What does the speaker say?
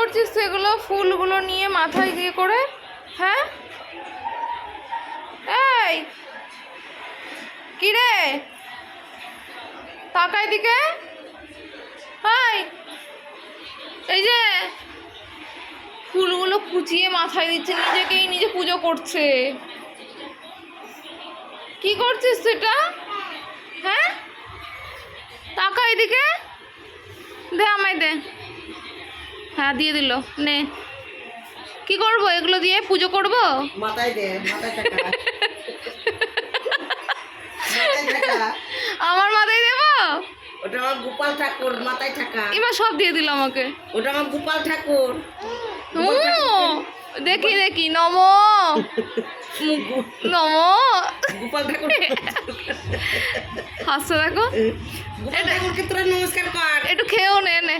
করছিস তুই এগুলো ফুলগুলো নিয়ে মাথায় দিয়ে করে? হ্যাঁ? এই! কি রে তাকাই দিকে। এই! যে! ফুলগুলো কুচিয়ে মাথায় দিচ্ছে, নিজেকেই নিজে পুজো করছে। কি করছিস সেটা হ্যাঁ? টাকা এদিকে দে আমায় দে। হ্যাঁ দিয়ে দিল। নে। কি করব? এগুলো দিয়ে পুজো করব? মাথায় দে মাথায় আমার মাথায় দেব? ওটা আমার গোপাল ঠাকুর মাথায় এবার সব দিয়ে দিল আমাকে। ওটা আমার গোপাল ঠাকুর। দেখি দেখি নম। নম। গোপাল ঠাকুর। হাসতে তোরা নমস্কার কর। একটু খেয়েও নে নে।